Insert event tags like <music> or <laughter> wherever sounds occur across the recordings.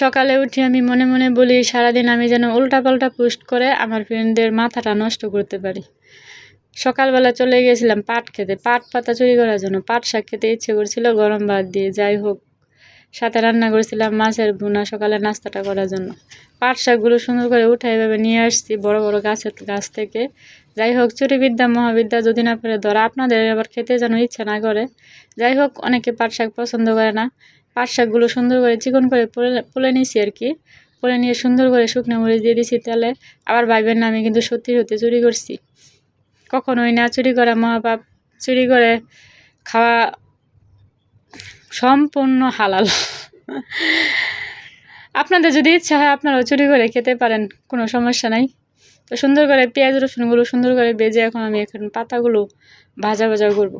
সকালে উঠে আমি মনে মনে বলি, সারাদিন আমি যেন উল্টাপাল্টা পোস্ট করে আমার ফ্রেন্ডদের মাথাটা নষ্ট করতে পারি। সকালবেলা চলে গিয়েছিলাম পাট খেতে। পাট পাতা চুরি করার জন্য পাট শাক খেতে ইচ্ছে করছিল, গরম ভাত দিয়ে। যাই হোক, সাথে রান্না করেছিলাম মাছের ভুনা সকালে নাস্তাটা করার জন্য। পাট শাকগুলো সুন্দর করে উঠে এভাবে নিয়ে আসছি বড় বড় গাছের গাছ থেকে। যাই হোক, চুরিবিদ্যা, মহাবিদ্যা যদি না পেরে ধরা, আপনাদের আবার খেতে যেন ইচ্ছা না করে। যাই হোক, অনেকে পাট শাক পছন্দ করে না। পাট শাকগুলো সুন্দর করে চিকন করে পুলে নিয়েছি আর কি। পুলে নিয়ে সুন্দর করে শুকনো মরিচ দিয়ে দিছি তেলে। আবার ভাইবেন না, আমি কিন্তু সত্যি সত্যি চুরি করছি। কখনোই না চুরি করা মহাপাপ, চুরি করে খাওয়া সম্পূর্ণ হালাল। আপনাদের যদি ইচ্ছা হয় আপনারাও চুরি করে খেতে পারেন, কোনো সমস্যা নাই। তো সুন্দর করে পেঁয়াজ, রসুনগুলো সুন্দর করে বেজে এখন আমি এখন পাতাগুলো ভাজা ভাজা করব।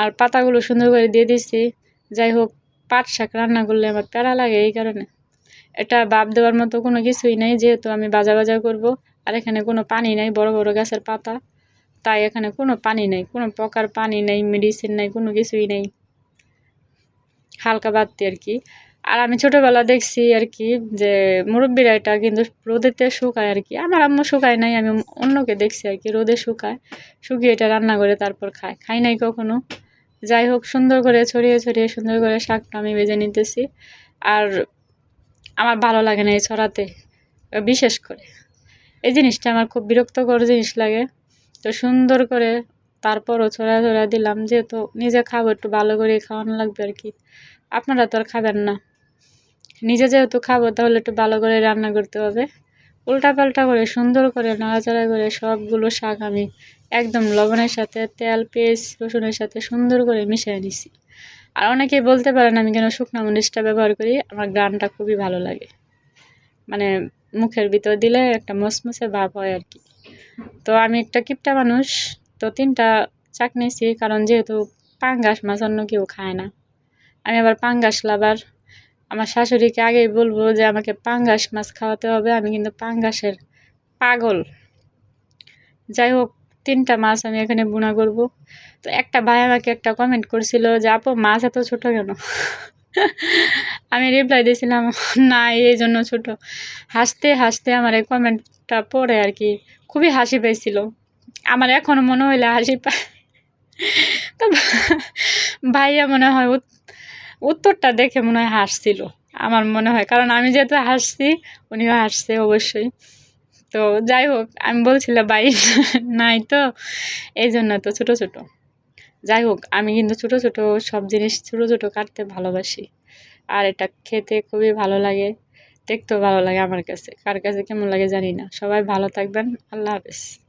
আর পাতাগুলো সুন্দর করে দিয়ে দিচ্ছি যাই হোক পাট শাক রান্না করলে আমার প্যারা লাগে এই কারণে। এটা বাপ দেওয়ার মতো কোনো কিছুই নেই, যেহেতু আমি বাজা ভাজা করব, আর এখানে কোনো পানি নেই, বড় বড় গাছের পাতা। তাই এখানে কোনো পানি নেই, কোনো প্রকার পানি নেই মেডিসিন নেই, কোনো কিছুই নেই। হালকা বাড়তি আর কি। আর আমি ছোটোবেলা দেখছি আর কি যে মুরব্বীরা এটা কিন্তু রোদেতে শুকায় আর কি। আমার আম্মু শুকায় নাই, আমি অন্যকে দেখছি আর কি রোদে শুকায়। শুকিয়ে এটা রান্না করে তারপর খায়। খাই নাই কখনো। যাই হোক, সুন্দর করে ছড়িয়ে ছড়িয়ে সুন্দর করে শাকটা আমি বেজে নিতেছি। আর আমার ভালো লাগে না এই ছড়াতে, বিশেষ করে। এই জিনিসটা আমার খুব বিরক্তকর জিনিস লাগে। তো সুন্দর করে তারপরও ছড়া ছড়া দিলাম, যেহেতু নিজে খাব, একটু ভালো করে খাওয়ানো লাগবে আর কি। আপনারা তো আর খাবেন না। নিজে যেহেতু খাব, তাহলে একটু ভালো করে রান্না করতে হবে। উল্টা পাল্টা করে, সুন্দর করে, নাড়াচাড়া করে সবগুলো শাক আমি একদম লবণের সাথে, তেল পেস্ট রসুনের সাথে সুন্দর করে মিশিয়ে নিছি। আর অনেকেই বলতে পারেন আমি কেন শুকনো মরিচটা ব্যবহার করি, আমার গ্রানটা খুবই ভালো লাগে। মানে মুখের ভিতর দিলে একটা মসমসে ভাব হয় আর কি। তো আমি একটা কিপটা মানুষ, তো তিনটা চাক নিয়েছি, কারণ যেহেতু পাঙ্গাস মাছ অন্য কেউ খায় না। আমি আবার পাঙ্গাস লাবার আমার শাশুড়িকে আগেই বলব যে আমাকে পাঙ্গাস মাছ খাওয়াতে হবে, আমি কিন্তু পাঙ্গাসের পাগল। যাই হোক, তিনটা মাছ আমি এখানে বুনা করব। তো একটা ভাই আমাকে একটা কমেন্ট করছিল যে, আপু, মাছ এত ছোট কেন? <laughs> আমি রিপ্লাই দিয়েছিলাম, না, এই জন্য ছোট। হাসতে হাসতে আমার এই কমেন্টটা পড়ে আর কি খুবই হাসি পেয়েছিল আমার এখনও মনে হইলে হাসি পায়। তো ভাইয়া মনে হয় উত্তরটা দেখে মনে হয় হাসছিল। আমার মনে হয়, কারণ আমি যেহেতু হাসছি, উনিও হাসছে অবশ্যই। তো যাই হোক, আমি বলছিলাম বাই নাই তো? এই জন্য তো ছোটো ছোটো। যাই হোক, আমি কিন্তু ছোটো ছোটো সব জিনিস ছোটো ছোটো কাটতে ভালোবাসি। আর এটা খেতে খুবই ভালো লাগে, দেখতেও ভালো লাগে আমার কাছে। কার কাছে কেমন লাগে জানি না। সবাই ভালো থাকবেন, আল্লাহ হাফেজ।